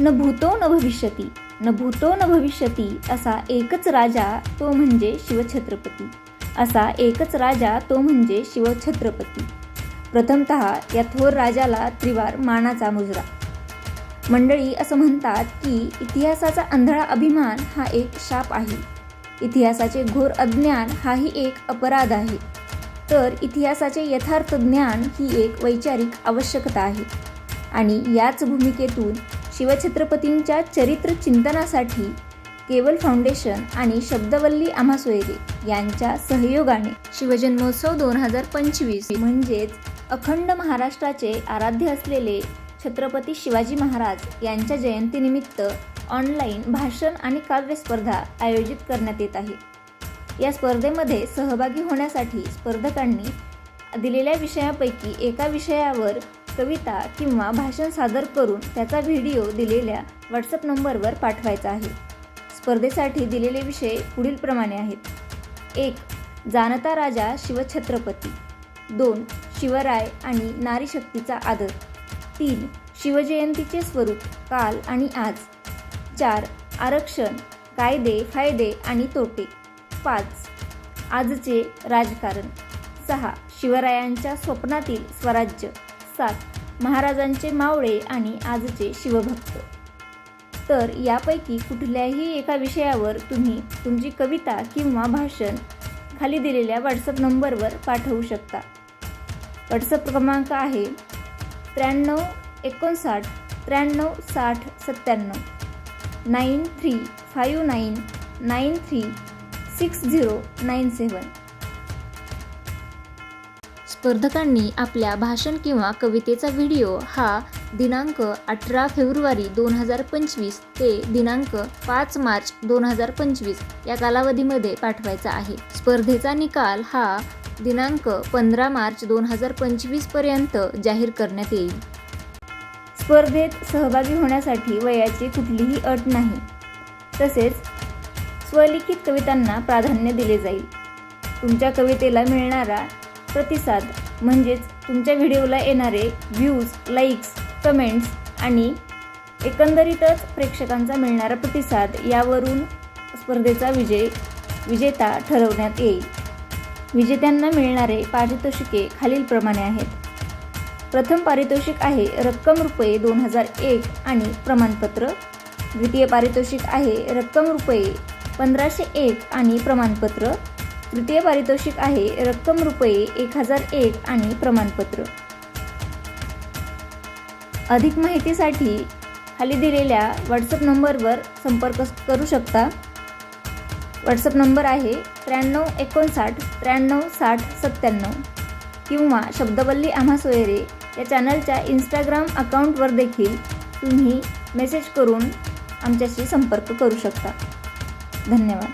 न भूतो न भविष्यती न भूतो न भविष्यती असा एकच राजा तो म्हणजे शिवछत्रपती. असा एकच राजा तो म्हणजे शिवछत्रपती. प्रथमत या थोर राजाला त्रिवार मानाचा मुजरा. मंडळी असं म्हणतात की इतिहासाचा आंधळा अभिमान हा एक शाप आहे. इतिहासाचे घोर अज्ञान हाही एक अपराध आहे. तर इतिहासाचे यथार्थ ज्ञान ही एक वैचारिक आवश्यकता आहे. आणि याच भूमिकेतून शिवछत्रपतींच्या चरित्र चिंतनासाठी केवल फाउंडेशन आणि शब्दवल्ली आम्हा सोयरे यांच्या सहयोगाने शिवजन्मोत्सव दोन हजार पंचवीस म्हणजेच अखंड महाराष्ट्राचे आराध्य असलेले छत्रपती शिवाजी महाराज यांच्या जयंतीनिमित्त ऑनलाईन भाषण आणि काव्य स्पर्धा आयोजित करण्यात येत आहे. या स्पर्धेमध्ये सहभागी होण्यासाठी स्पर्धकांनी दिलेल्या विषयापैकी एका विषयावर कविता किंवा भाषण सादर करून त्याचा व्हिडिओ दिलेल्या व्हॉट्सअप नंबरवर पाठवायचा आहे. स्पर्धेसाठी दिलेले विषय पुढीलप्रमाणे आहेत. एक जाणता राजा शिवछत्रपती. दोन शिवराय आणि नारीशक्तीचा आदर. तीन शिवजयंतीचे स्वरूप काल आणि आज. चार आरक्षण कायदे फायदे आणि तोटे. पाच आजचे राजकारण. सहा शिवरायांच्या स्वप्नातील स्वराज्य. सात महाराजांचे मावळे आणि आजचे शिवभक्त. तर यापैकी कुठल्याही एका विषयावर तुम्ही तुमची कविता किंवा भाषण खाली दिलेल्या व्हॉट्सअप नंबरवर पाठवू शकता. व्हॉट्सअप क्रमांक आहे त्र्याण्णव एकोणसाठ त्र्याण्णव साठ सत्त्याण्णव. Nine three five nine nine three six zero nine seven स्पर्धकांनी आपल्या भाषण किंवा कवितेचा व्हिडिओ हा दिनांक अठरा फेब्रुवारी दोन हजार पंचवीस ते दिनांक पाच मार्च दोन हजार पंचवीस या कालावधीमध्ये पाठवायचा आहे. स्पर्धेचा निकाल हा दिनांक पंधरा मार्च दोन हजार पंचवीसपर्यंत जाहीर करण्यात येईल. स्पर्धेत सहभागी होण्यासाठी वयाची कुठलीही अट नाही. तसेच स्वलिखित कवितांना प्राधान्य दिले जाईल. तुमच्या कवितेला मिळणारा प्रतिसाद म्हणजेच तुमच्या व्हिडिओला येणारे व्ह्यूज लाईक्स कमेंट्स आणि एकंदरीतच प्रेक्षकांचा मिळणारा प्रतिसाद यावरून स्पर्धेचा विजय विजेता ठरवण्यात येईल. विजेत्यांना मिळणारे पारितोषिके खालीलप्रमाणे आहेत. प्रथम पारितोषिक आहे रक्कम रुपये दोन हजार एक आणि प्रमाणपत्र. द्वितीय पारितोषिक आहे रक्कम रुपये पंधराशे एक आणि प्रमाणपत्र. तृतीय पारितोषिक आहे रक्कम रुपये एक हजार एक आणि प्रमाणपत्र. अधिक माहितीसाठी खाली दिलेल्या व्हॉट्सअप नंबरवर संपर्क करू शकता. व्हॉट्सअप नंबर आहे त्र्याण्णव एकोणसाठ त्र्याण्णव साठ सत्त्याण्णव किंवा शब्दवल्ली आम्हा सोयरे या चॅनलच्या इंस्टाग्राम अकाउंटवर देखील तुम्ही मेसेज करून आमच्याशी संपर्क करू शकता. धन्यवाद.